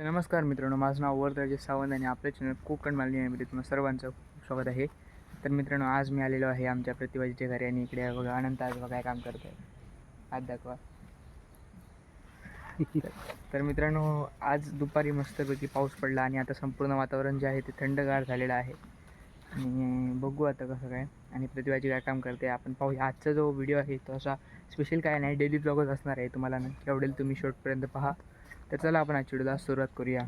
तर नमस्कार मित्रांनो माझं नाव वरदराजे सावंत आणि आपल्या चॅनल कोकण मालनीमध्ये तुम्हाला सर्वांचं स्वागत आहे. तर मित्रांनो आज मी आलेलो आहे आमच्या प्रतिभाजीच्या घरी आणि इकडे बघा अनंत आज बघा काय काम करत आहे. आज दाखवा. तर मित्रांनो आज दुपारी मस्तपैकी पाऊस पडला आणि आता संपूर्ण वातावरण जे आहे ते थंडगार झालेलं आहे. आणि बघू आता कसं काय. आणि प्रतिभाजी काय काम करते आपण पाहू. आजचा जो व्हिडिओ आहे तो असा स्पेशल काय नाही डेली ब्लॉगच असणार आहे तुम्हाला नक्की आवडेल तुम्ही शेवटपर्यंत पहा. तर चला आपण आजच्या व्हिडिओला सुरुवात करूया.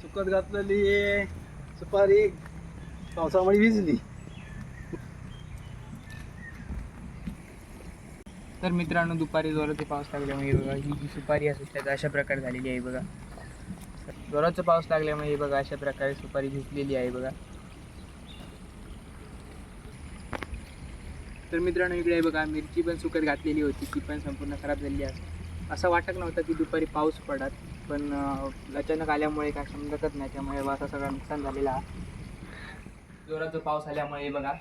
सुकत घातलेली सुपारी पावसामुळे भिजली. तर मित्रांनो दुपारी जोराचा पाऊस लागल्यामुळे बघा ही जी सुपारी असते त्याचा अशा प्रकारे झालेली आहे बघा. जोराचा पाऊस लागल्यामुळे हे बघा अशा प्रकारे सुपारी भिजलेली आहे बघा. तर मित्रांनो इकडे आहे बघा मिरची पण सुकत घातलेली होती ती पण संपूर्ण खराब झालेली आहे असं वाटत नव्हतं की दुपारी पाऊस पडत पण अचानक आल्यामुळे काय समजतच नाही त्यामुळे असा सगळा नुकसान झालेला. आहे जोराचा पाऊस आल्यामुळे बघा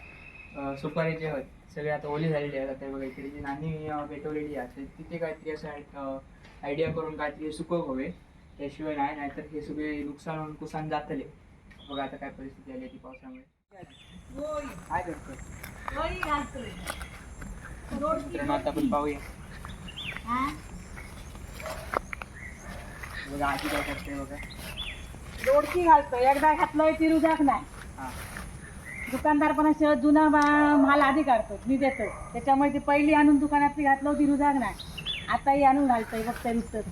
सुपारी जे आहेत सगळे आता ओली झालेले आहेत. आता बघा इकडे जी नाणी पेटवलेली आहे तिथे काहीतरी असं आयडिया करून काहीतरी सुकव हवे. त्याशिवाय नाही नाहीतर हे सगळे नुकसान होऊन कुसान जातले. बघा आता काय परिस्थिती आली आहे ती पावसामुळे. आता आपण पाहूया. बघा आजी काय करते बघा. दोडकी घालतो एकदा घातलंय ती रुजाक नाही. हां. दुकानदार पण असं जुना मा- माल आधी काढतो मी देतो. त्याच्यामुळे ती पहिली आणून दुकानातली घातलं ती रुजाक नाही. आताही आणून घालतोय का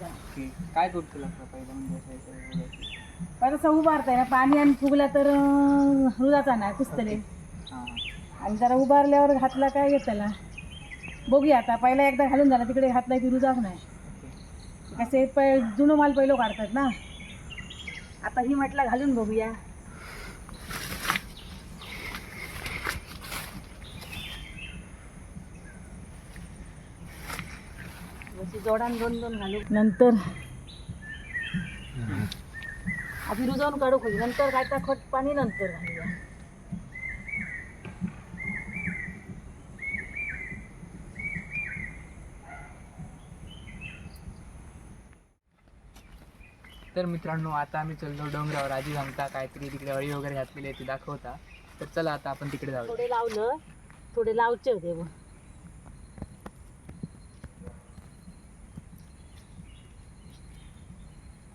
ओके. काय करू लागतं पहिलं म्हणजे असं? पण तसं उभारतंय ना पाणी आणि फुगला तर रुजाचा नाही पुसतले. हां. आणि जरा उभारल्यावर घातला काय घेतला बघूया आता पहिला एकदा घालून झाला तिकडे घातलाय ती रुजाक नाही. कसे प जुनं माल पहिलं काढतात ना. आता ही म्हटलं घालून बघूया. जोडान दोन दोन घालू. नंतर. आधी रुजवून काढू खोली नंतर काय तर खत पाणी नंतर घालूया तर मित्रांनो आता आम्ही चललो डोंगरावर. आजी सांगता काहीतरी तिकडे अळी वगैरे घातलेली आहे ती दाखवता. तर चला आता आपण तिकडे जाऊ थोडे लावलं. थोडे लावचे होते मग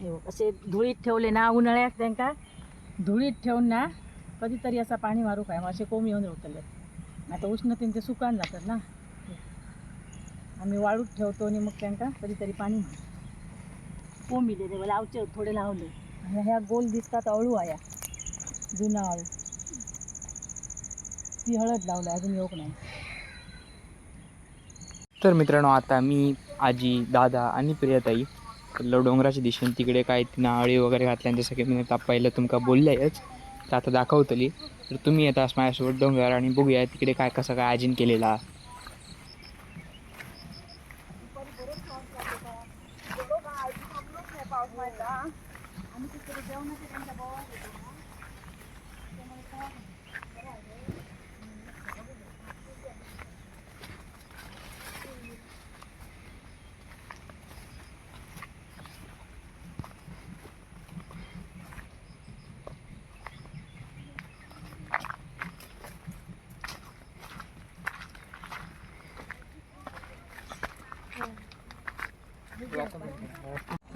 हे बघ, असे धुळीत ठेवले ना उन्हाळ्यात त्यांका धुळीत ठेवून ना कधीतरी असा पाणी मारू काय? मासे असे कोंब येऊन राहतले आता उष्णतेने ते सुकान जातात ना. आम्ही वाळूत ठेवतो आणि मग त्यांका कधीतरी पाणी मारू. कोंब इले ते लावचे थोडे लावले. आणि ह्या गोल दिसतात अळू आया. जुना अळू. ती हळद लावलं अजून येऊक नाही? तर मित्रांनो आता मी आजी दादा आणि प्रियताई इकडलं डोंगराच्या दिशेने तिकडे काय नाळी अळी वगैरे घातल्या जसं की मी आता पहिलं तुमका बोलल्याच तर आता दाखवतली. तर तुम्ही येता माझ्यासोबत डोंगर आणि बघूया तिकडे काय कसं काय आयोजन केलेला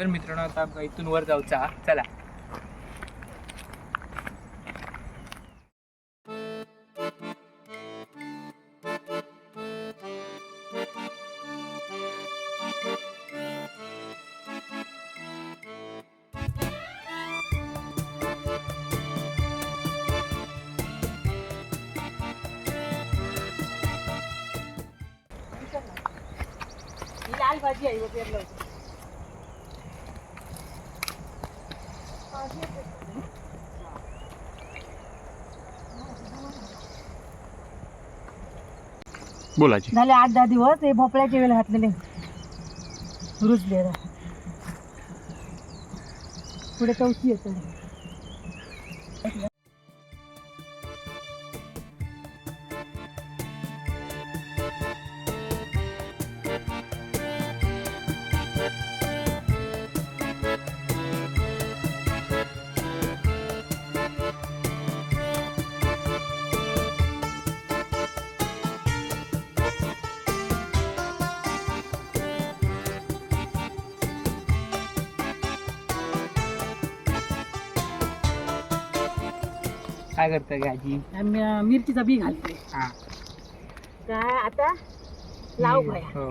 तर मित्रांनो आता आपण इथून वर जाऊचा चला लाल भाजी आहे बघ पेरलं होतं. बोलायची. झाले आठ दहा दिवस हे भोपळ्याचे वेळ घातलेले. रुजले पुढे चौथी येतो. काय करतं आम्ही, अं, मिरचीचा बी घालते हा. काय आता? लाव भया. हो.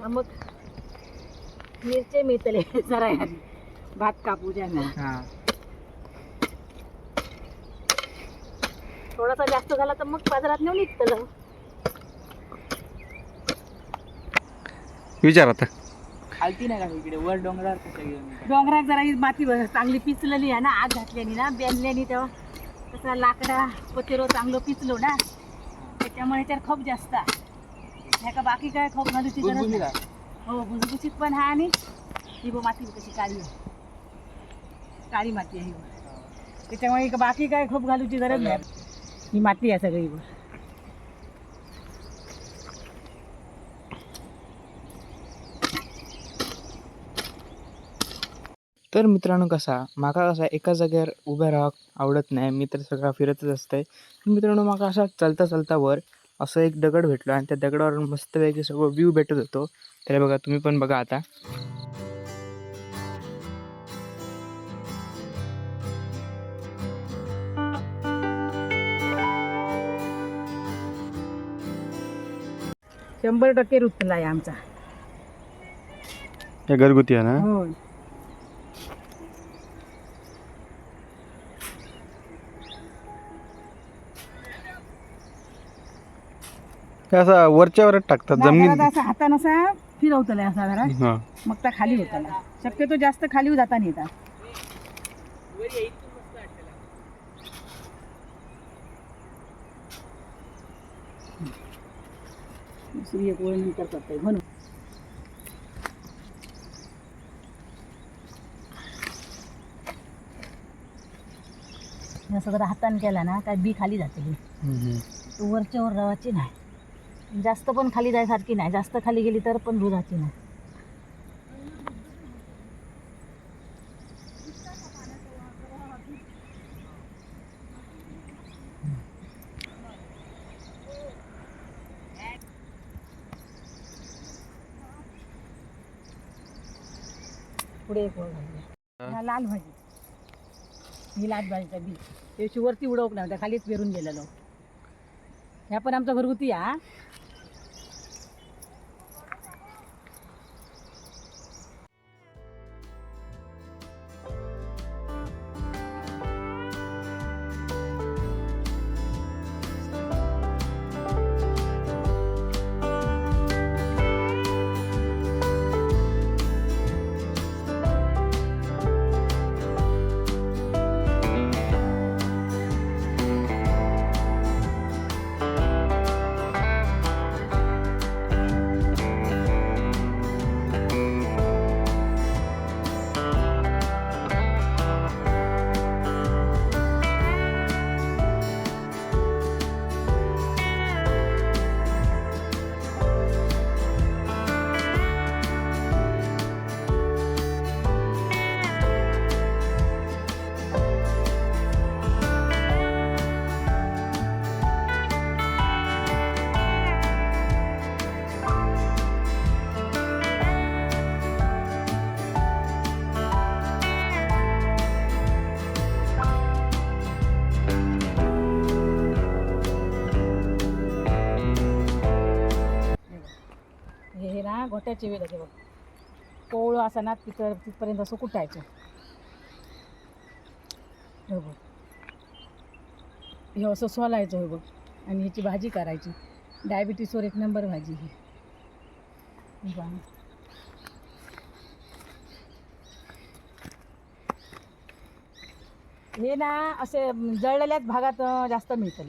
हा, मग मिरचे मिळतले जरा भात कापू द्या ना. हा. थोडासा जास्त झाला तर मग बाजारात नेऊन निघतलं विचार आता. खालती नाही का इकडे? वर डोंगरावर कसं घेऊन डोंगरात जरा ही माती ब- चांगली पिचलेली आहे ना आग घातल्यानी ना बेनल्यानी तेव्हा. तसा लाकडा पचेरो चांगलं पिचलो ना त्याच्यामुळे त्यावर खप जास्त आहे. का बाकी काय खप घालूची गरज नाही. हो भुसभुशीत पण हा आणि ही बघ माती कशी काळी आहे. काळी माती आहे ही. त्याच्यामुळे बाकी काय खप घालूची गरज नाही. ही माती आहे सगळी तर मित्रांनो कसा माका कसा एका जाग्यावर उभ्या राहक आवडत नाही मी तर सगळा फिरतच असतंय. मित्रांनो माका असा चालता चालता वर असं एक दगड भेटलो आणि त्या दगडावर मस्तपैकी सगळं व्ह्यू भेटत होतो. तर बघा तुम्ही पण बघा आता. शंभर टक्के रुतला आहे आमचा. हे घरगुती आहे ना? हो असं वरच्यावरच टाकतात जमिनीत? असा हातानं असा फिरवतलाय असा जरा. हा. मग त्या खाली होताला शक्यतो जास्त खाली जाता नाही येतात. दुसरी एक ओळ नंतर करते म्हणून. असं जरा हाताने केला ना काय बी खाली जाते. तो वरच्या वर रवाची नाही. जास्त पण खाली जायसारखी नाही. जास्त खाली गेली तर पण दुधाची नाही. पुढे एक ओळ घालूया. लाल भाजी. ही लाल भाजीचा बी. त्याची वरती उडवक नाही त्या खालीच पेरून गेलेलो. ह्या पण आमचा घरगुती हा. ना गोट्याचे वेळ आहे बघ. कोवळं असा ना तिथं तिथपर्यंत असं कुटायचं. हे बघ. हे असं सोलायचं हे बघ. आणि ह्याची भाजी करायची. डायबिटीसवर एक नंबर भाजी ही. हे ना असे जळलेल्याच भागात जास्त मिळतं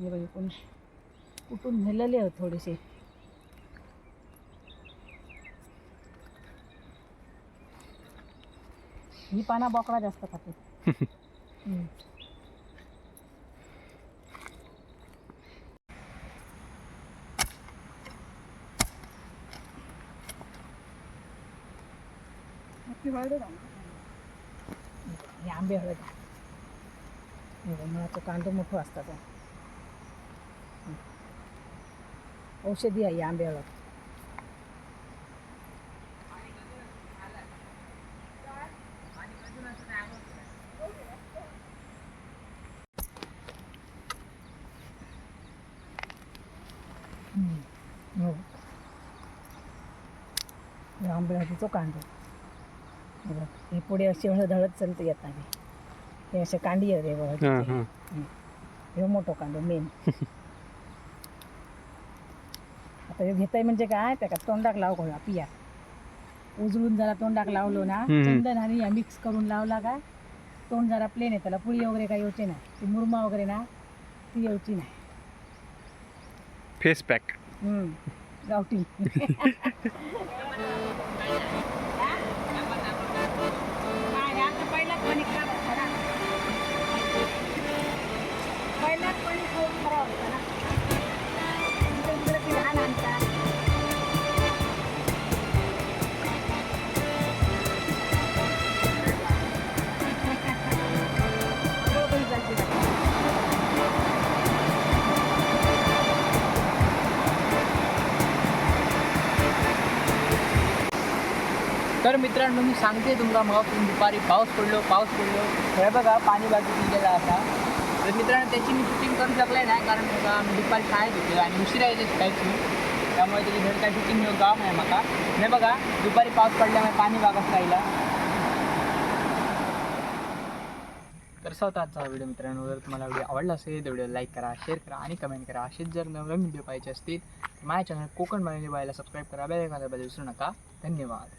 हे बघ कोण कुठून नेलेले आहेत थोडेसे. ही पाना बोकडा जास्त खाते. हे आंबे हळद. मुळाचं कांदो मोठं असतात. औषधी आहे आंब्याला आंब्याला तो कांदो हे पुढे अशी हळदहळद चलत येत नाही हे असे कांडी आहे रे हे मोठं कांदो मेन हे घेताय म्हणजे काय? त्या तोंडाक लाव कोणा पिया. उजळून जरा तोंडाक लावलो ना हम्म. चंदन आणि मिक्स करून लावला का तोंड जरा प्लेन आहे त्याला पुळी वगैरे काही येऊची नाही. ती मुरमा वगैरे ना ती येऊची नाही. फेस पॅक हम्म. गावठी. पहिल्याच लहान तर मित्रांनो मी सांगते तुमका मग दुपारी पाऊस पडलो पाऊस पडलो. हे बघा पाणी बाजू गेला असा तर मित्रांनो त्याची मी शूटिंग करू शकले नाही कारण बघा मी दुपारी शाळेत होते आणि उशिरा येते शिकायची त्यामुळे त्याची घर काय शूटिंग घेऊन गाव नाही माका. हे बघा दुपारी पाऊस पडल्यामुळे पाणी बागाच राहिला. तर असा आजचा व्हिडिओ मित्रांनो जर तुम्हाला व्हिडिओ आवडला असेल तर व्हिडिओ लाईक करा शेअर करा आणि कमेंट करा. असेच जर नवीन व्हिडिओ पाहिजे असतील तर माझ्या चॅनल कोकण मराठी बायला सबस्क्राईब करा. बेल विसरू नका. धन्यवाद.